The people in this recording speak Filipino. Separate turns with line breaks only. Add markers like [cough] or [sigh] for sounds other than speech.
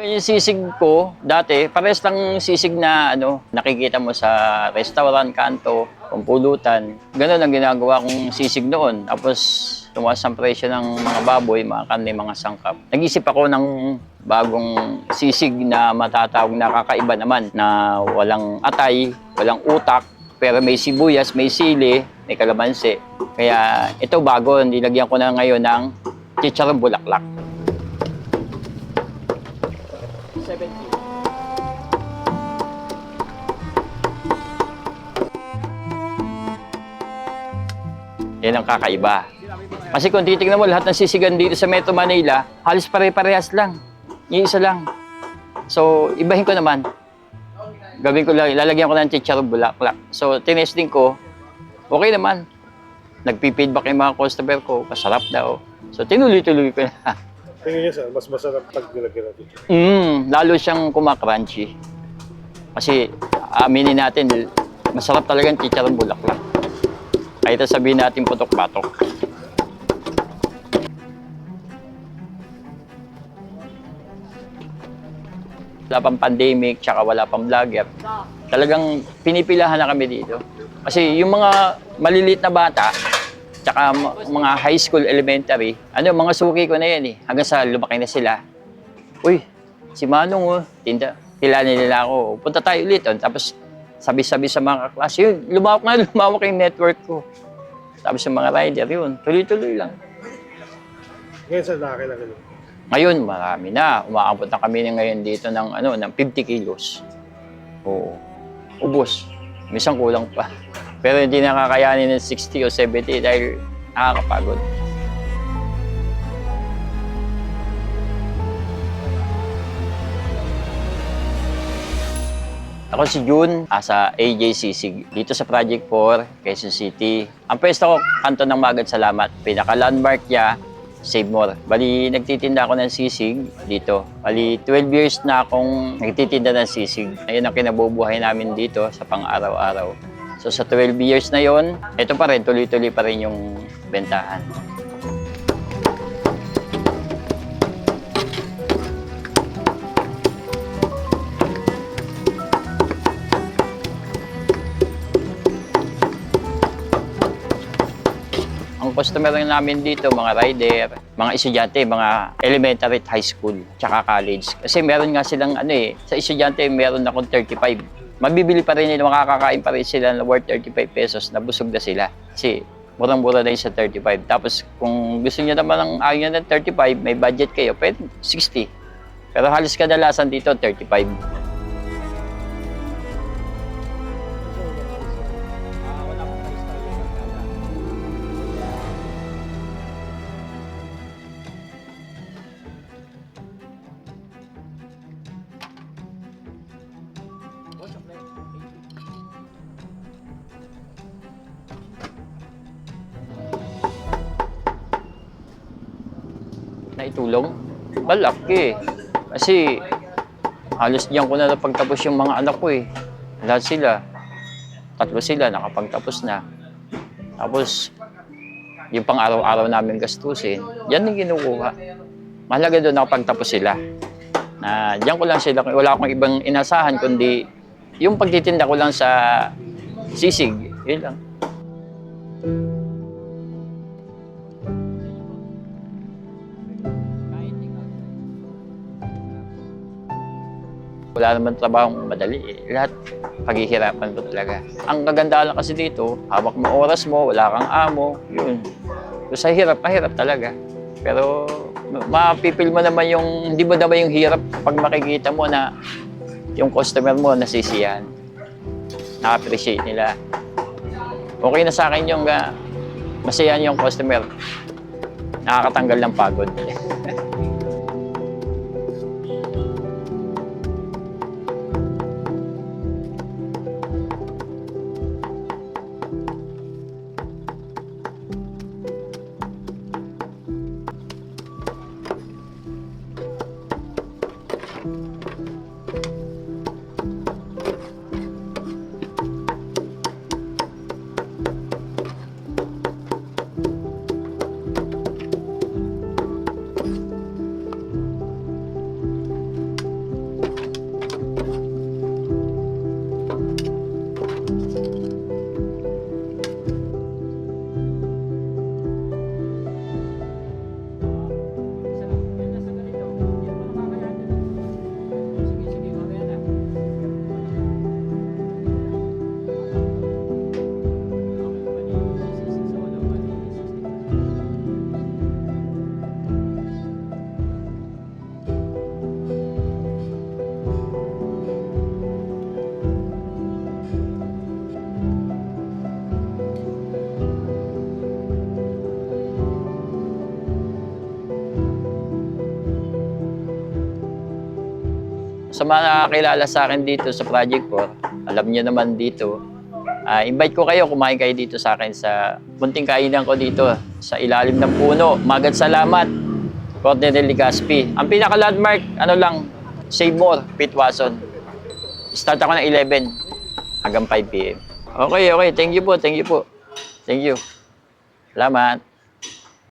Yung sisig ko, dati, pares lang sisig na ano, nakikita mo sa restaurant, kanto, kumpulutan. Ganun ang ginagawa kong sisig noon. Tapos, tumaas ang presyo ng mga baboy, mga karne, mga sangkap. Nag-isip ako ng bagong sisig na matatawag na kakaiba naman, na walang atay, walang utak, pero may sibuyas, may sili, may kalamansi. Kaya ito bago, nilagyan ko na ngayon ng chicharong bulaklak. 70. Yan ang kakaiba. Kasi kung titignan mo lahat ng sisigan dito sa Metro Manila, halos pare-parehas lang. Yung isa lang. So, ibahin ko naman. Gawin ko lang, lalagyan ko ng chicharong bulaklak. So, tinesting ko, okay naman. Nagpi-feedback yung mga customer ko, masarap daw. So, tinuloy-tuloy ko na. [laughs]
Tingin niyo sir, mas masarap pag nilagyan natin.
Mm, lalo siyang kumakrunchy. Kasi aminin natin, masarap talaga ang chicharong bulaklak. Kahit sabihin natin putok-patok. Wala pang pandemic, tsaka wala pang vlogger. Talagang pinipilahan na kami dito. Kasi yung mga maliliit na bata, tsaka mga high school, elementary, ano, mga suki ko na yan eh. Hanggang sa lumaki na sila. Uy, si Manong oh, tinda. Kilala nila ako. Punta tayo ulit. Oh. Tapos sabi-sabi sa mga kaklase, yun, lumawak na [laughs] lumawak yung network ko. Tapos yung mga rider, yun, tuloy-tuloy lang.
Ngayon sir, nakakailangan niyo.
Ngayon, marami na. Umaabot na kami na ngayon dito ng, ano, ng 50 kilos. Oo. Ubus. Minsan kulang pa. Pero hindi nakakayanin ng 60 o 70 dahil nakakapagod. Ako si Jun, asa AJCC dito sa Project 4, Quezon City. Ang pwesto ko, kanto ng Magad Salamat. Pinaka-landmark niya, Save More. Bali, nagtitinda ako ng sisig dito. Bali, 12 years na akong nagtitinda ng sisig. Ayun ang kinabubuhay namin dito sa pang-araw-araw. So sa 12 years na yon, ito pa rin, tuloy-tuloy pa rin yung bentahan. Ang customer namin dito, mga rider, mga estudyante, mga elementary at high school, tsaka college. Kasi meron nga silang ano eh, sa estudyante meron akong 35. Mabibili pa rin nila, makakakain pa rin sila na worth 35 pesos, na busog na sila. Kasi murang-mura na yun sa 35. Tapos kung gusto niyo naman ng ayaw ng 35, may budget kayo, pwede 60. Pero halos kadalasan dito, 35. Na itulong? Malaki. Kasi halos diyan ko na napagtapos yung mga anak ko eh. Lahat sila. Tatlo sila, nakapagtapos na. Tapos, yung pang araw-araw namin gastusin, yan yung kinukuha. Mahalaga doon nakapagtapos sila. Na diyan ko lang sila, wala akong ibang inasahan kundi yung pagtitinda ko lang sa sisig, yun lang. Wala naman trabaho madali eh. Lahat paghihirapan ko talaga. Ang kagandahan lang kasi dito, hawak mo oras mo, wala kang amo, yun. So, sa hirap, mahirap talaga. Pero ma- mapipil mo naman yung, hindi mo naman yung hirap pag makikita mo na yung customer mo nasisiyahan. Na-appreciate nila. Okay na sa akin yung uh, masayahan yung customer. Nakakatanggal ng pagod. [laughs] Sa mga nakakilala sa akin dito sa Project 4, alam niyo naman dito, ah, invite ko kayo, kumain kayo dito sa akin sa munting kainan ko dito sa ilalim ng puno. Magad salamat, Corte del Legazpi. Ang pinaka-landmark, ano lang, Save More, Pete Watson. Start ako ng 11 hanggang 5 p.m. Okay, okay. Thank you po, thank you po. Thank you. Salamat.